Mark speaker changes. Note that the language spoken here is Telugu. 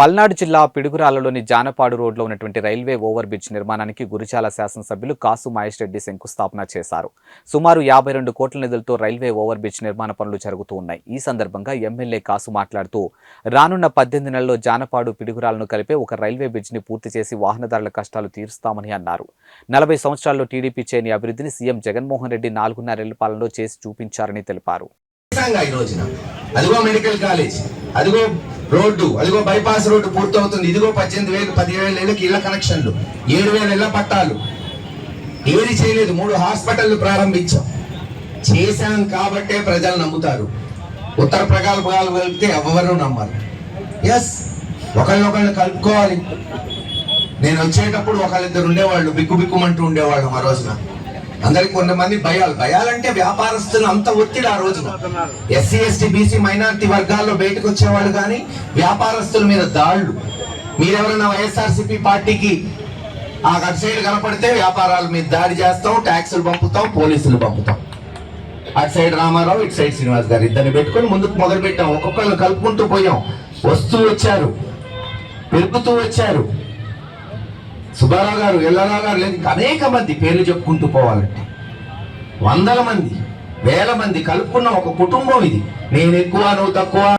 Speaker 1: పల్నాడు జిల్లా పిడుగురాలలోని జానపాడు రోడ్లో ఉన్నటువంటి రైల్వే ఓవర్ బ్రిడ్జ్ నిర్మాణానికి గురిచాల శాసనసభ్యులు కాసు మహేష్ రెడ్డి శంకుస్థాపన చేశారు. సుమారు యాభై రెండు కోట్ల నిధులతో రైల్వే ఓవర్ బ్రిడ్జ్ నిర్మాణ పనులు జరుగుతూ ఉన్నాయి. ఈ సందర్భంగా ఎమ్మెల్యే కాసు మాట్లాడుతూ రానున్న పద్దెనిమిది నెలల్లో జానపాడు పిడుగురాలను కలిపే ఒక రైల్వే బ్రిడ్జ్ని పూర్తి చేసి వాహనదారుల కష్టాలు తీరుస్తామని అన్నారు. నలభై సంవత్సరాల్లో టీడీపీ చేయని అభివృద్ధిని సీఎం జగన్మోహన్ రెడ్డి నాలుగున్నరేళ్ళ పాలనలో చేసి చూపించారని తెలిపారు.
Speaker 2: అదిగో మెడికల్ కాలేజ్ అదిగో రోడ్డు అదిగో బైపాస్ రోడ్డు పూర్తవుతుంది. ఇదిగో పద్దెనిమిది వేలు పదివేల ఏళ్ళకి ఇళ్ళ కనెక్షన్లు ఏడు వేల ఇళ్ళ పట్టాలు. ఏది చేయలేదు మూడు హాస్పిటల్లు ప్రారంభించాం. చేశాం కాబట్టే ప్రజలు నమ్ముతారు. ఉత్తర ప్రగల్భాలు కలిపితే ఎవరు నమ్మరు. ఎస్ ఒకళ్ళొకళ్ళు కలుపుకోవాలి. నేను వచ్చేటప్పుడు ఒకళ్ళిద్దరు ఉండేవాళ్ళు బిక్కు బిక్కుమంటూ ఉండేవాళ్ళు ఆ రోజున. అందరికి కొంతమంది భయాలు. భయాలంటే వ్యాపారస్తులు అంత ఒత్తిడి ఆ రోజున. ఎస్సీ ఎస్టీ బీసీ మైనారిటీ వర్గాల్లో బయటకు వచ్చేవాళ్ళు కానీ వ్యాపారస్తుల మీద దాళ్ళు. మీరెవరైనా వైఎస్ఆర్సీపీ పార్టీకి ఆ అటు సైడ్ కనపడితే వ్యాపారాల మీద దాడి చేస్తాం ట్యాక్సులు పంపుతాం పోలీసులు పంపుతాం అటు సైడ్ రామారావు ఇటు సైడ్ శ్రీనివాస్ గారు ఇద్దరిని పెట్టుకొని ముందుకు మొదలు పెట్టాం ఒక్కొక్కరిని కలుపుకుంటూ పోయాం. వస్తూ వచ్చారు. పెరుగుతూ వచ్చారు. సుబ్బారావు గారు ఎల్లారావు గారు లేదు అనేక మంది పేర్లు చెప్పుకుంటూ పోవాలంటే వందల మంది వేల మంది కలుపుకున్న ఒక కుటుంబం ఇది. నేను ఎక్కువ నువ్వు తక్కువ.